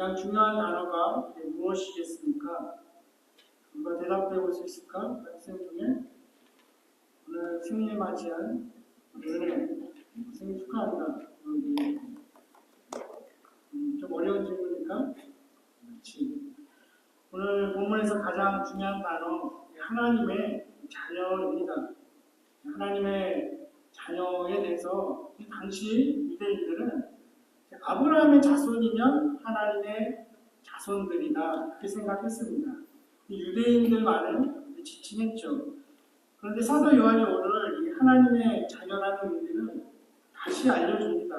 가장 중요한 단어가 무엇이겠습니까? 누가 대답해 볼 수 있을까? 학생 중에 오늘 생일 맞이한 은혜 생일 축하한다. 음, 좀 어려운 질문이니까 그렇지. 오늘 본문에서 가장 중요한 단어 하나님의 자녀입니다. 하나님의 자녀에 대해서 당시 유대인들은 아브라함의 자손이면 하나님의 자손들이다 그렇게 생각했습니다. 유대인들만은 지칭했죠. 그런데 사도 요한이 오늘 이 하나님의 자녀라는 의미를 다시 알려줍니다.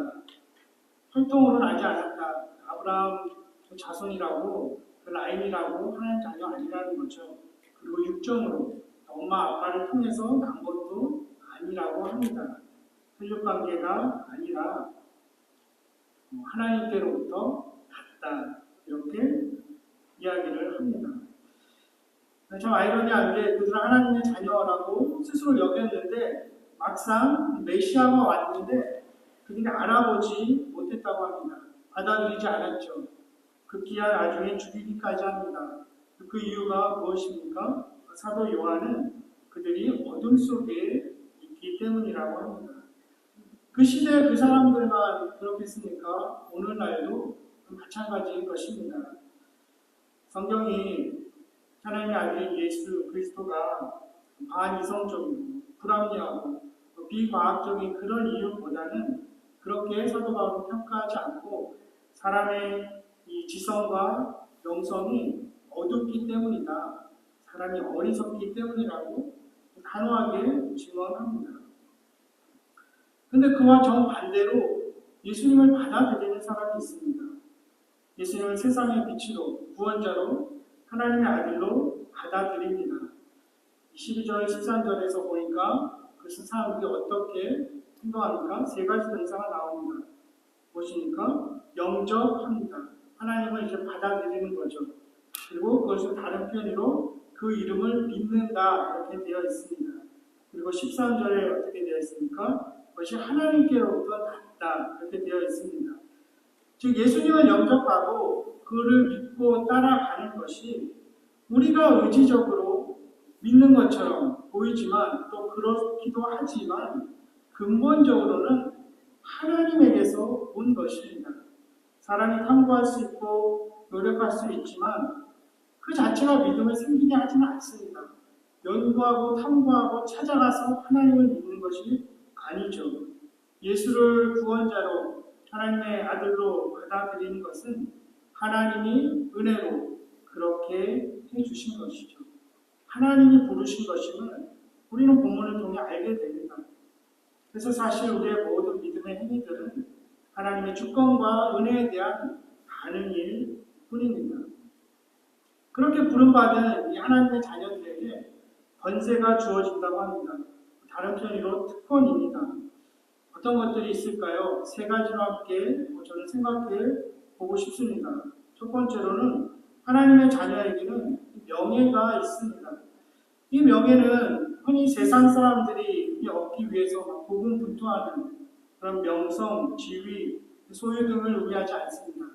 활동으로는 알지 않았다. 아브라함 자손이라고 그 라인이라고 하나님 자녀 아니라는 거죠. 그리고 육정으로 엄마 아빠를 통해서 난 것도 아니라고 합니다. 혈육 관계가 아니라 뭐 하나님께로부터 갔다 이렇게 이야기를 합니다. 참 아이러니한 게 그들은 하나님의 자녀라고 스스로 여겼는데 막상 메시아가 왔는데 그들이 알아보지 못했다고 합니다. 받아들이지 않았죠. 급기야 나중에 죽이기까지 합니다. 그 이유가 무엇입니까? 사도 요한은 그들이 어둠 속에 있기 때문이라고 합니다. 그 시대 그 사람들만 그렇겠습니까? 오늘날도 마찬가지인 것입니다. 성경이 하나님의 아들인 예수 그리스도가 반이성적이고 불합리하고 비과학적인 그런 이유보다는 그렇게 사도 바울은 평가하지 않고 사람의 이 지성과 영성이 어둡기 때문이다. 사람이 어리석기 때문이라고 단호하게 증언합니다. 근데 그와 정반대로 예수님을 받아들이는 사람이 있습니다. 예수님을 세상의 빛으로 구원자로 하나님의 아들로 받아들입니다. 12절, 13절에서 보니까 그 사람들이 어떻게 행동하니까 세 가지 동사가 나옵니다. 무엇입니까? 영접합니다. 하나님을 이제 받아들이는 거죠. 그리고 그것을 다른 표현으로 그 이름을 믿는다 이렇게 되어 있습니다. 그리고 13절에 어떻게 되어 있습니까? 그것이 하나님께로부터 났다 이렇게 되어 있습니다. 즉 예수님을 영접하고 그를 믿고 따라가는 것이 우리가 의지적으로 믿는 것처럼 보이지만 또 그렇기도 하지만 근본적으로는 하나님에게서 온 것입니다. 사람이 탐구할 수 있고 노력할 수 있지만 그 자체가 믿음을 생기게 하지는 않습니다. 연구하고 탐구하고 찾아가서 하나님을 믿는 것이 아니죠. 예수를 구원자로 하나님의 아들로 받아들이는 것은 하나님이 은혜로 그렇게 해주신 것이죠. 하나님이 부르신 것임을 우리는 본문을 통해 알게 됩니다. 그래서 사실 우리의 모든 믿음의 행위들은 하나님의 주권과 은혜에 대한 반응일 뿐입니다. 그렇게 부름받은 이 하나님의 자녀들에게 번세가 주어진다고 합니다. 편의로 특권입니다. 어떤 것들이 있을까요? 세 가지로 함께 저는 생각해 보고 싶습니다. 첫 번째로는 하나님의 자녀에게는 명예가 있습니다. 이 명예는 흔히 세상 사람들이 얻기 위해서 고군분투하는 그런 명성, 지위, 소유 등을 의미하지 않습니다.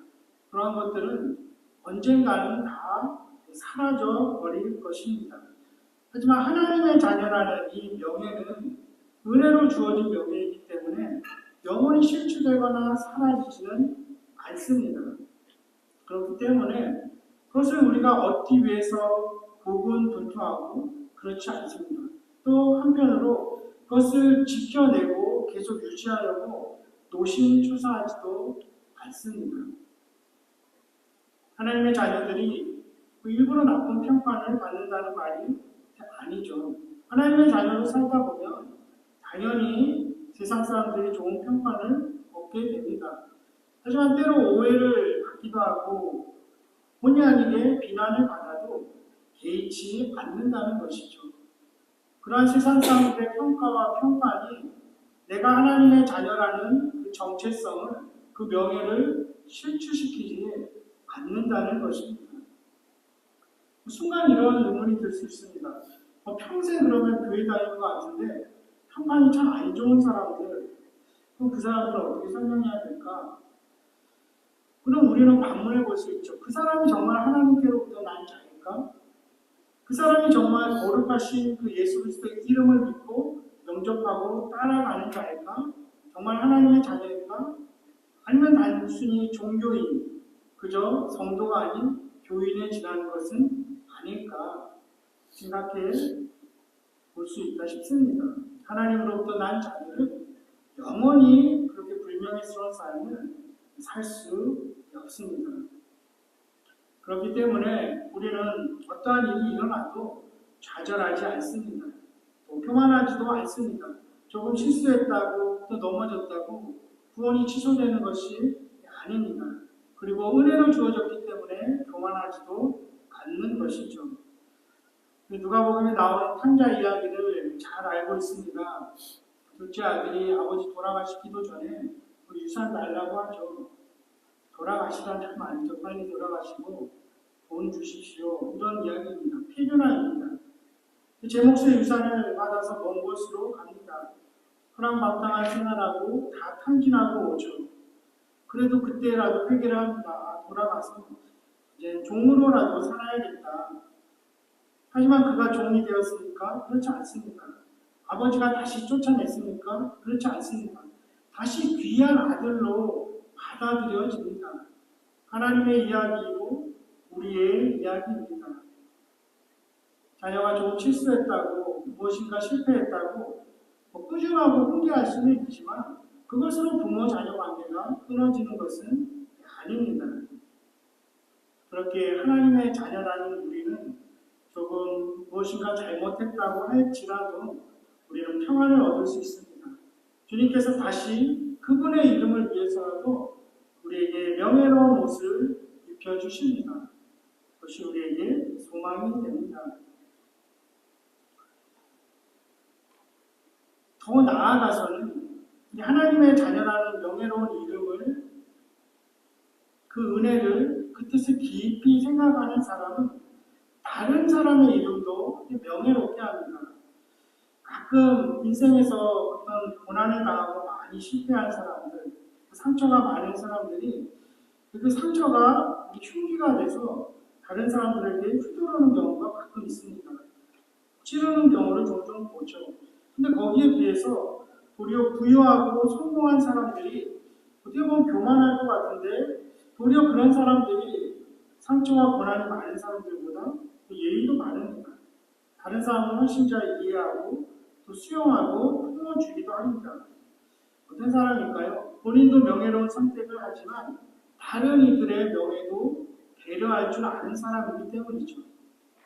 그러한 것들은 언젠가는 다 사라져 버릴 것입니다. 하지만 하나님의 자녀라는 이 명예는 은혜로 주어진 명예이기 때문에 영원히 실추되거나 사라지지는 않습니다. 그렇기 때문에 그것을 우리가 얻기 위해서 고군분투하고 그렇지 않습니다. 또 한편으로 그것을 지켜내고 계속 유지하려고 노심초사하지도 않습니다. 하나님의 자녀들이 그 일부러 나쁜 평판을 받는다는 말이 아니죠. 하나님의 자녀로 살다 보면 당연히 세상 사람들이 좋은 평판을 얻게 됩니다. 하지만 때로 오해를 받기도 하고 본의 아니게 비난을 받아도 개의치 않는다는 것이죠. 그러한 세상 사람들의 평가와 평판이 내가 하나님의 자녀라는 그 정체성을 그 명예를 실추시키지 않는다는 것입니다. 순간 이런 의문이 들 수 있습니다. 어, 평생 그러면 교회 다니는 것 같은데 평판이 참 안 좋은 사람들 그럼 그 사람들을 어떻게 설명해야 될까? 그럼 우리는 반문해 볼 수 있죠. 그 사람이 정말 하나님께로부터 난 자일까? 그 사람이 정말 거룩하신 그 예수 그리스도의 이름을 믿고 영접하고 따라가는 자일까? 정말 하나님의 자녀일까? 아니면 단순히 종교인, 그저 성도가 아닌 교인에 지나는 것은 아닐까 생각해 볼 수 있다 싶습니다. 하나님으로부터 난 자들은 영원히 그렇게 불명예스러운 삶을 살 수 없습니다. 그렇기 때문에 우리는 어떠한 일이 일어나도 좌절하지 않습니다. 또 교만하지도 않습니다. 조금 실수했다고 또 넘어졌다고 구원이 취소되는 것이 아닙니다. 그리고 은혜로 주어졌기 때문에 교만하지도 않는 것이죠. 누가복음에 나오는 탕자 이야기를 잘 알고 있습니다. 둘째 아들이 아버지 돌아가시기도 전에 그 유산 달라고 하죠. 돌아가시란 참 아니죠. 빨리 돌아가시고 돈 주십시오. 이런 이야기입니다. 필요나입니다. 제 몫의 유산을 받아서 먼 곳으로 갑니다. 허랑방탕한 생활하고 다 탕진하고 오죠. 그래도 그때라도 회개를 합니다. 아, 돌아가서 이제 종으로라도 살아야겠다. 하지만 그가 종이 되었습니까? 그렇지 않습니다. 아버지가 다시 쫓아냈습니까? 그렇지 않습니다. 다시 귀한 아들로 받아들여집니다. 하나님의 이야기이고 우리의 이야기입니다. 자녀가 좀 실수했다고 무엇인가 실패했다고 뭐 꾸준하고 훈계할 수는 있지만 그것으로 부모 자녀 관계가 끊어지는 것은 아닙니다. 그렇게 하나님의 자녀라는 우리는 조금 무엇인가 잘못했다고 할지라도 우리는 평안을 얻을 수 있습니다. 주님께서 다시 그분의 이름을 위해서라도 우리에게 명예로운 옷을 입혀주십니다. 그것이 우리에게 소망이 됩니다. 더 나아가서는 이 하나님의 자녀라는 명예로운 이름을 그 은혜를 그 뜻을 깊이 생각하는 사람은 다른 사람의 이름도 명예롭게 합니다. 가끔 인생에서 어떤 고난을 당하고 많이 실패한 사람들, 상처가 많은 사람들이 그 상처가 흉기가 돼서 다른 사람들에게 휘두르는 경우가 가끔 있습니다. 찌르는 경우를 종종 보죠. 근데 거기에 비해서 도리어 부유하고 성공한 사람들이 어떻게 보면 교만할 것 같은데 도리어 그런 사람들이 상처와 고난이 많은 사람들보다 예의도 많습니다. 다른 사람을 훨씬 잘 이해하고 또 수용하고 품어주기도 합니다. 어떤 사람일까요? 본인도 명예로운 선택을 하지만 다른 이들의 명예도 배려할 줄 아는 사람이기 때문이죠.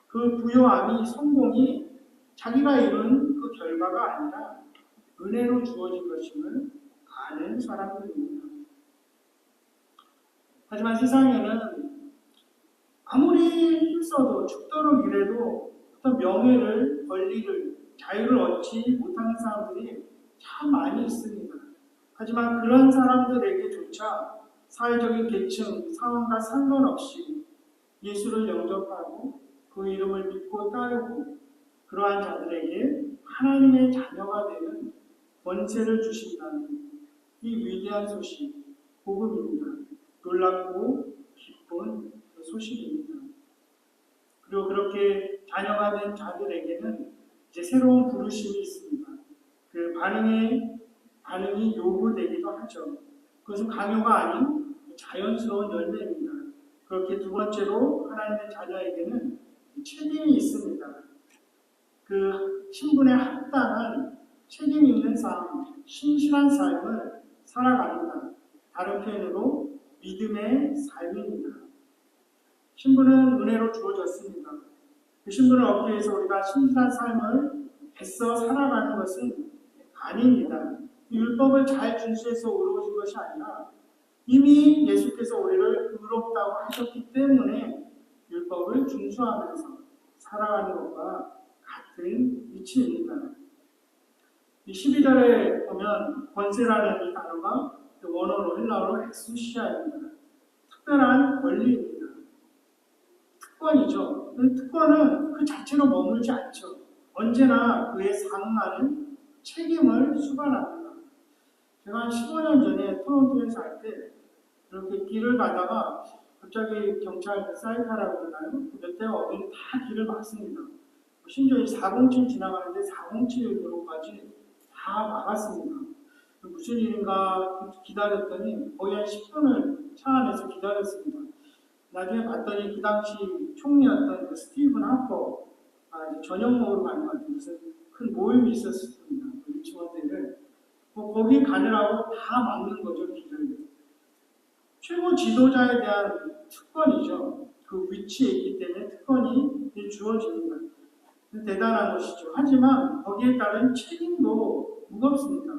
그 부요함이 성공이 자기가 이룬 그 결과가 아니라 은혜로 주어진 것임을 아는 사람들입니다. 하지만 세상에는 아무리 힘써도 죽도록 일해도 어떤 명예를, 권리를, 자유를 얻지 못하는 사람들이 참 많이 있습니다. 하지만 그런 사람들에게조차 사회적인 계층, 상황과 상관없이 예수를 영접하고 그 이름을 믿고 따르고 그러한 자들에게 하나님의 자녀가 되는 권세를 주신다는 이 위대한 소식, 복음입니다. 놀랍고 기쁜 그 소식입니다. 그리고 그렇게 자녀가 된 자들에게는 이제 새로운 부르심이 있습니다. 그 반응이 반응이 요구되기도 하죠. 그것은 강요가 아닌 자연스러운 열매입니다. 그렇게 두 번째로 하나님의 자녀에게는 책임이 있습니다. 그 신분에 합당한 책임 있는 삶, 신실한 삶을 살아갑니다. 다른 표현으로 믿음의 삶입니다. 신분은 은혜로 주어졌습니다. 그 신분을 얻기 위해서 우리가 신실한 삶을 애써 살아가는 것은 아닙니다. 율법을 잘 준수해서 의로워진 것이 아니라 이미 예수께서 우리를 의롭다고 하셨기 때문에 율법을 준수하면서 살아가는 것과 같은 위치입니다. 이 12절에 보면 권세라는 이 단어가 원어로 헬라어로 엑수시아입니다. 특별한 권리입니다. 특권이죠. 특권은 그 자체로 머물지 않죠. 언제나 그에 상응하는 책임을 수반합니다. 제가 한 15년 전에 토론토에서 할 때 이렇게 길을 가다가 갑자기 경찰 그 사이카라고 그러나요? 몇 대가 어머니 다 길을 막습니다. 심지어 이407 지나가는데 407도로까지 다 막았습니다. 무슨 일인가 기다렸더니 거의 한 10분을 차 안에서 기다렸습니다. 나중에 봤더니 그 당시 총리였던 그 스티븐 하퍼 아, 이제 저녁 먹으러 가는 것 같은 무슨 큰 모임이 있었습니다. 그 리치먼드를 뭐 거기 가느라고 다 막는 거죠 길을. 최고 지도자에 대한 특권이죠. 그 위치에 있기 때문에 특권이 주어집니다. 대단한 것이죠. 하지만 거기에 따른 책임도 무겁습니다.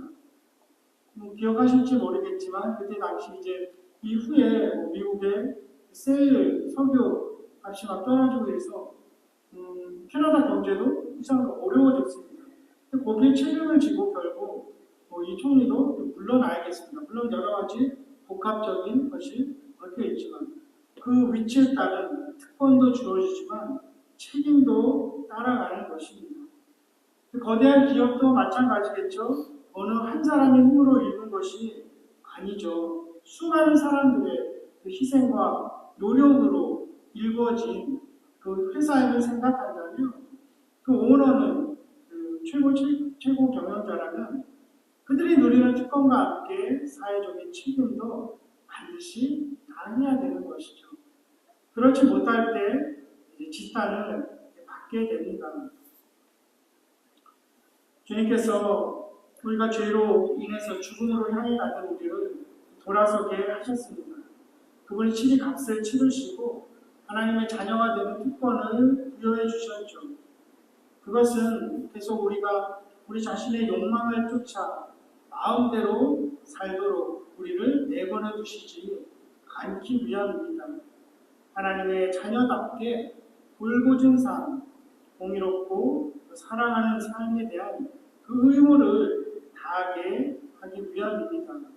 뭐 기억하실지 모르겠지만 그때 당시 이제 이후에 뭐 미국의 세일 석유 값이 막 떨어지고 해서 음, 캐나다 경제도 이상 어려워졌습니다. 거기에 책임을 지고 결국 뭐 이 총리도 물러나야겠습니다. 물론 여러 가지 복합적인 것이 얽혀 있지만 그 위치에 따른 특권도 주어지지만 책임도 따라가는 것입니다. 그 거대한 기업도 마찬가지겠죠. 어느 한 사람의 힘으로 이룬 것이 아니죠. 수많은 사람들의 그 희생과 노력으로 일궈진 그 회사를 생각한다면 그 오너는 그 최고 최- 최고 경영자라면 그들이 누리는 특권과 함께 사회적인 책임도 반드시 다해야 되는 것이죠. 그렇지 못할 때 지탄을 받게 됩니다. 주님께서 우리가 죄로 인해서 죽음으로 향해 가던 우리를 돌아서게 하셨습니다. 그분이 친히 값을 치르시고 하나님의 자녀가 되는 특권을 부여해 주셨죠. 그것은 계속 우리가 우리 자신의 욕망을 쫓아 마음대로 살도록 우리를 내버려 두시지 않기 위함입니다. 하나님의 자녀답게 불고진 삶, 공의롭고 사랑하는 삶에 대한 그 의무를 다하게 하기 위함입니다.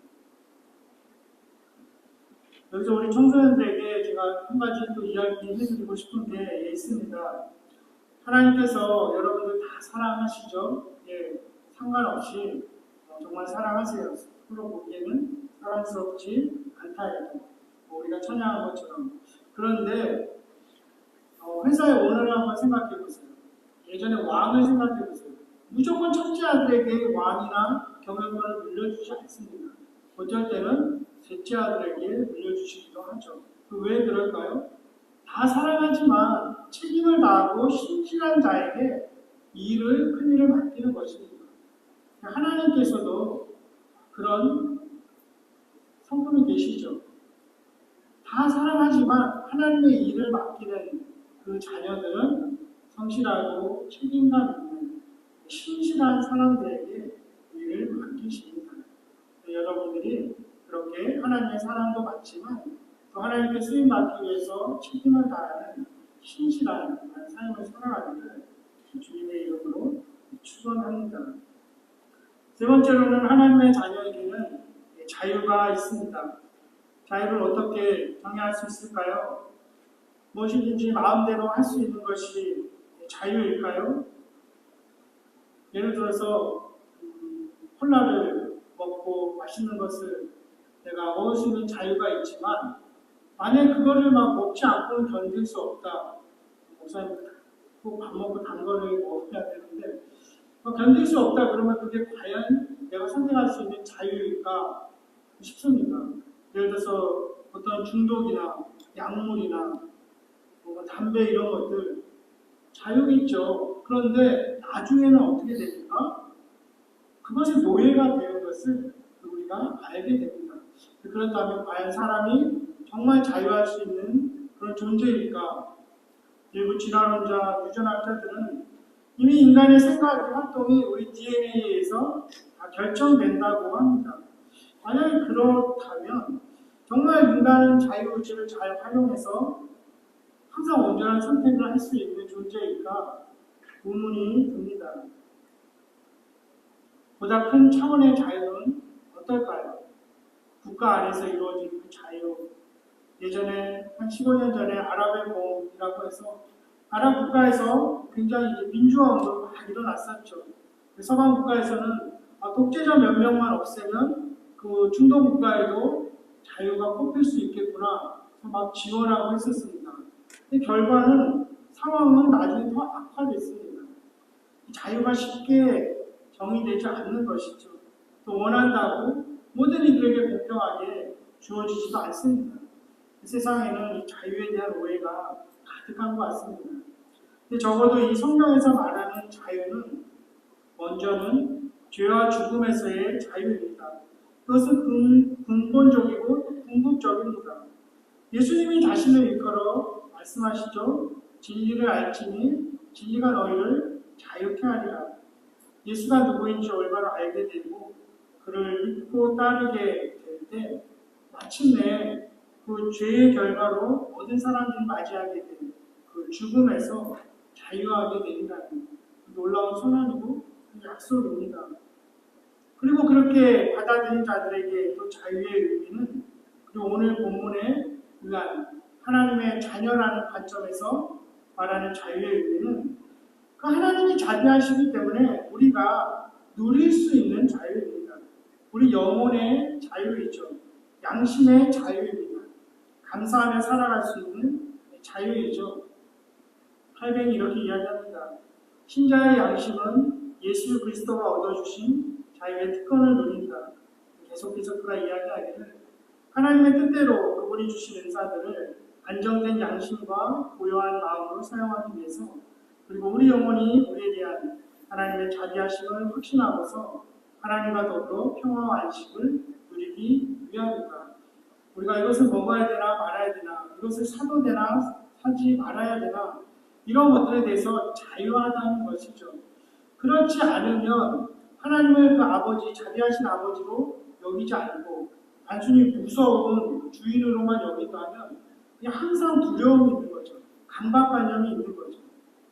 여기서 우리 청소년들에게 제가 한 가지 또 이야기 해드리고 싶은 게 있습니다. 하나님께서 여러분들 다 사랑하시죠? 예, 상관없이 어, 정말 사랑하세요. 서로 보기에는 사랑스럽지 않다 해도 뭐 우리가 찬양한 것처럼 그런데 어, 회사의 오너를 한번 생각해 보세요. 예전에 왕을 생각해 보세요. 무조건 첫째 아들에게 왕이나 경영권을 물려주지 않습니다. 어쩔 때는 셋째 아들에게 물려주시기도 하죠. 그 왜 그럴까요? 다 사랑하지만 책임을 다하고 신실한 자에게 이 일을 큰 일을 맡기는 것입니다. 하나님께서도 그런 성품이 계시죠. 다 사랑하지만 하나님의 일을 맡기는 그 자녀들은 성실하고 책임감 있는 신실한 사람들에게 일을 맡기십니다. 여러분들이 그렇게 하나님의 사랑도 받지만 또 하나님께 쓰임 받기 위해서 책임을 다하는 신실한 삶을 살아가기를 주님의 이름으로 축원합니다. 세 번째로는 하나님의 자녀에게는 자유가 있습니다. 자유를 어떻게 정의할 수 있을까요? 무엇이든지 마음대로 할 수 있는 것이 자유일까요? 예를 들어서 음, 콜라를 먹고 맛있는 것을 내가 먹을 수 있는 자유가 있지만 만약 그거를 막 먹지 않고는 견딜 수 없다. 목사님 꼭 밥 먹고 단 거를 먹어야 되는데 뭐 견딜 수 없다 그러면 그게 과연 내가 선택할 수 있는 자유일까 싶습니다. 예를 들어서 어떤 중독이나 약물이나 뭐 담배 이런 것들 자유있죠. 그런데 나중에는 어떻게 됩니까? 그것이 노예가 되는 것을 우리가 알게 됩니다. 그렇다면 과연 사람이 정말 자유할 수 있는 그런 존재일까? 일부 진화론자, 유전학자들은 이미 인간의 생각, 활동이 우리 DNA에서 다 결정된다고 합니다. 만약에 그렇다면 정말 인간은 자유의지를 잘 활용해서 항상 온전한 선택을 할 수 있는 존재일까 의문이 듭니다. 보다 큰 차원의 자유는 어떨까요? 국가 안에서 이루어진 그 자유. 예전에 한 15년 전에 아랍의 봄이라고 해서 아랍 국가에서 굉장히 민주화 운동이 막 일어났었죠. 서방 국가에서는 아, 독재자 몇 명만 없애면 그 중동 국가에도 자유가 꼽힐 수 있겠구나 막 지원하고 했었습니다. 근데 결과는 상황은 나중에 더 악화됐습니다. 자유가 쉽게 정의되지 않는 것이죠. 또 원한다고 모든 이들에게 공평하게 주어지지도 않습니다. 세상에는 이 자유에 대한 오해가 가득한 것 같습니다. 근데 적어도 이 성경에서 말하는 자유는 먼저는 죄와 죽음에서의 자유입니다. 그것은 근, 근본적이고 궁극적입니다. 예수님이 자신을 일컬어 말씀하시죠. 진리를 알지니 진리가 너희를 자유케 하리라. 예수가 누구인지 올바로 알게 되고 그를 믿고 따르게 될때 마침내 그 죄의 결과로 모든 사람들이 맞이하게 된그 죽음에서 자유하게 된다는 놀라운 소원이고 약속입니다. 그리고 그렇게 받아들인 자들에게 또 자유의 의미는 그리고 오늘 본문에 의한 하나님의 자녀라는 관점에서 말하는 자유의 의미는 그 하나님이 자비하시기 때문에 우리가 누릴 수 있는 자유입니다. 우리 영혼의 자유이죠. 양심의 자유입니다. 감사하며 살아갈 수 있는 자유이죠. 할뱅이 이렇게 이야기합니다. 신자의 양심은 예수 그리스도가 얻어주신 자유의 특권을 누린다. 계속해서 그가 이야기하기를 하나님의 뜻대로 그분이 주신 은사들을 안정된 양심과 고요한 마음으로 사용하기 위해서 그리고 우리 영혼이 우리에 대한 하나님의 자비하심을 확신하고서 하나님과 더불어 평화와 안식을 누리기 위함이다. 우리가 이것을 먹어야 되나 말아야 되나 이것을 사도 되나 사지 말아야 되나 이런 것들에 대해서 자유하다는 것이죠. 그렇지 않으면 하나님을 그 아버지, 자비하신 아버지로 여기지 않고 단순히 무서운 주인으로만 여긴다면 항상 두려움이 있는 거죠. 강박관념이 있는 거죠.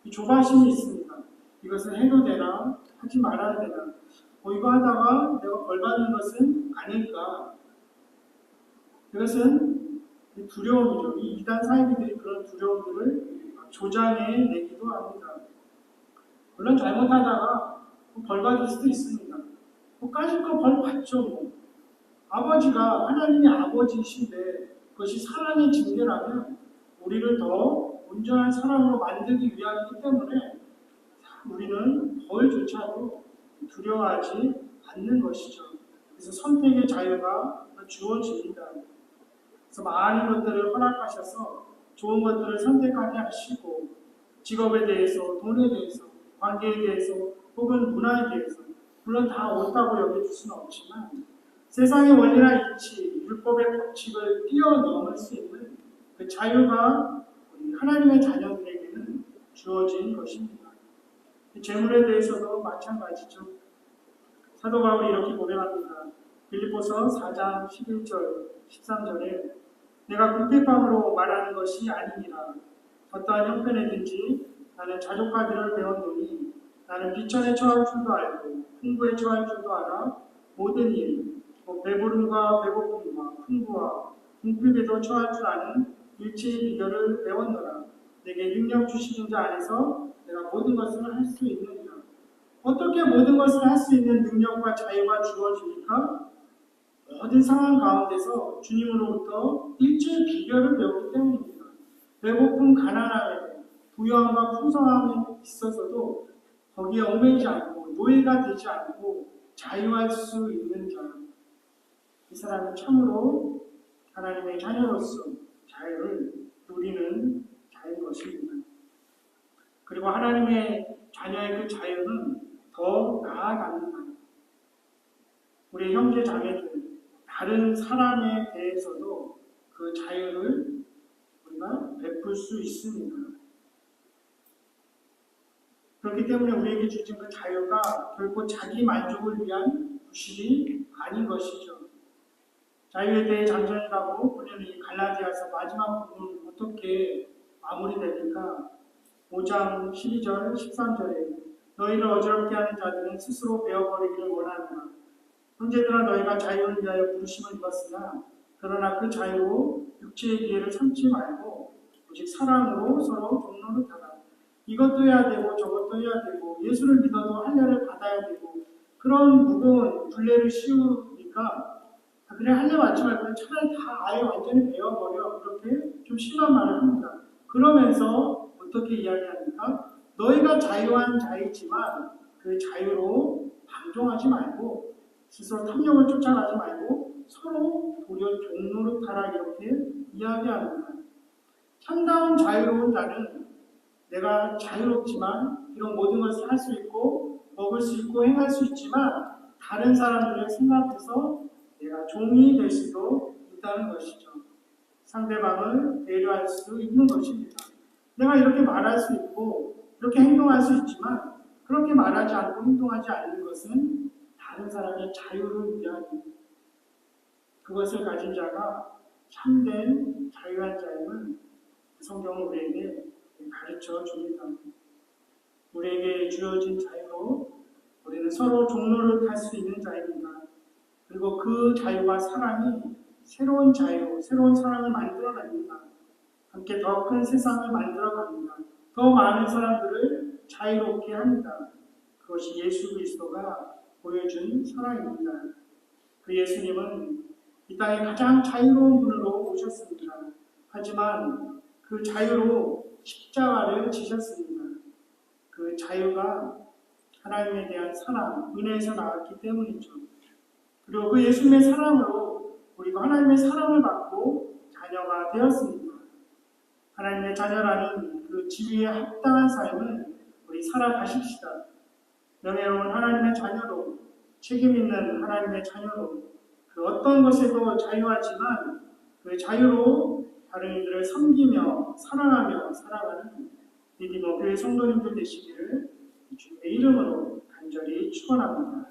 이 조바심이 있습니다. 이것을 해도 되나, 하지 말아야 되나. 뭐 이거 하다가 내가 벌 받는 것은 아닐까. 이것은 두려움이죠. 이 이단 사이비들이 그런 두려움들을 조장해 내기도 합니다. 물론 잘못하다가 벌 받을 수도 있습니다. 뭐 까짓 거벌 받죠. 뭐. 아버지가 하나님의 아버지이신데 그것이 사랑의 징계라면 우리를 더 온전한 사람으로 만들기 위함이기 때문에 우리는 벌조차도 두려워하지 않는 것이죠. 그래서 선택의 자유가 주어집니다. 그래서 많은 것들을 허락하셔서 좋은 것들을 선택하게 하시고 직업에 대해서, 돈에 대해서, 관계에 대해서, 혹은 문화에 대해서 물론 다 옳다고 여길 수는 없지만 세상의 원리나 이치, 율법의 법칙을 뛰어넘을 수 있는 그 자유가 하나님의 자녀들에게는 주어진 것입니다. 재물에 대해서도 마찬가지죠. 사도 바울이 이렇게 고백합니다. 빌립보서 4장 11절, 13절에 내가 궁핍함으로 말하는 것이 아니니라. 어떠한 형편에든지 나는 자족하기를 배웠노니 나는 비천에 처할 줄도 알고 풍부에 처할 줄도 알아 모든 일, 뭐 배부름과 배고픔과 풍부와 궁핍에도 처할 줄 아는 일체의 비결을 배웠노라. 내게 능력 주시는 자 안에서 내가 모든 것을 할 수 있느니라. 어떻게 모든 것을 할 수 있는 능력과 자유가 주어지니까 모든 상황 가운데서 주님으로부터 일체의 비결을 배웠기 때문입니다. 배고픔, 가난함에 부유함과 풍성함에 있어서도 거기에 얽매이지 않고 노예가 되지 않고 자유할 수 있는 자. 이 사람은 참으로 하나님의 자녀로서 자유를 누리는 자인 것입니다. 그리고 하나님의 자녀의 그 자유는 더 나아갑니다. 우리 형제 자매들, 다른 사람에 대해서도 그 자유를 우리가 베풀 수 있습니다. 그렇기 때문에 우리에게 주신 그 자유가 결코 자기 만족을 위한 부실이 아닌 것이죠. 자유에 대해 장전이라고 우리는 이 갈라디아서 마지막 부분 어떻게 마무리됩니까? 5장 12절, 13절에 너희를 어지럽게 하는 자들은 스스로 베어버리기를 원하노라. 형제들아 너희가 자유를 위하여 부르심을 입었으나 그러나 그 자유로 육체의 기회를 삼지 말고 오직 사랑으로 서로 동로를하라 이것도 해야 되고 저것도 해야 되고 예수를 믿어도 할례를 받아야 되고 그런 무거운 굴레를 씌우니까 아, 그래 할래 맞지 말고 차라리 다 아예 완전히 배워버려 그렇게 좀 심한 말을 합니다. 그러면서 어떻게 이야기합니까? 너희가 자유한 자이지만 그 자유로 방종하지 말고 스스로 탐욕을 쫓아가지 말고 서로 종로를 타라 이렇게 이야기합니다. 참다운 자유로운 자는 내가 자유롭지만 이런 모든 것을 할 수 있고 먹을 수 있고 행할 수 있지만 다른 사람들을 생각해서 내가 종이 될 수도 있다는 것이죠. 상대방을 배려할 수 있는 것입니다. 내가 이렇게 말할 수 있고 이렇게 행동할 수 있지만 그렇게 말하지 않고 행동하지 않는 것은 다른 사람의 자유를 위하여 그것을 가진 자가 참된 자유한 자임을 성경은 우리에게 가르쳐 줍니다. 우리에게 주어진 자유로 우리는 서로 종로를 탈 수 있는 자입니다. 그리고 그 자유와 사랑이 새로운 자유, 새로운 사랑을 만들어냅니다. 함께 더 큰 세상을 만들어갑니다. 더 많은 사람들을 자유롭게 합니다. 그것이 예수 그리스도가 보여준 사랑입니다. 그 예수님은 이 땅에 가장 자유로운 분으로 오셨습니다. 하지만 그 자유로 십자가를 지셨습니다. 그 자유가 하나님에 대한 사랑, 은혜에서 나왔기 때문이죠. 그리고 그 예수님의 사랑으로 우리가 하나님의 사랑을 받고 자녀가 되었습니다. 하나님의 자녀라는 그 지위에 합당한 삶을 우리 살아가십시다. 명예로운 하나님의 자녀로 책임 있는 하나님의 자녀로 그 어떤 것에도 자유하지만 그 자유로 다른 이들을 섬기며 사랑하며 살아가는 디디모 교회 성도님들 되시기를 주님의 이름으로 간절히 축원합니다.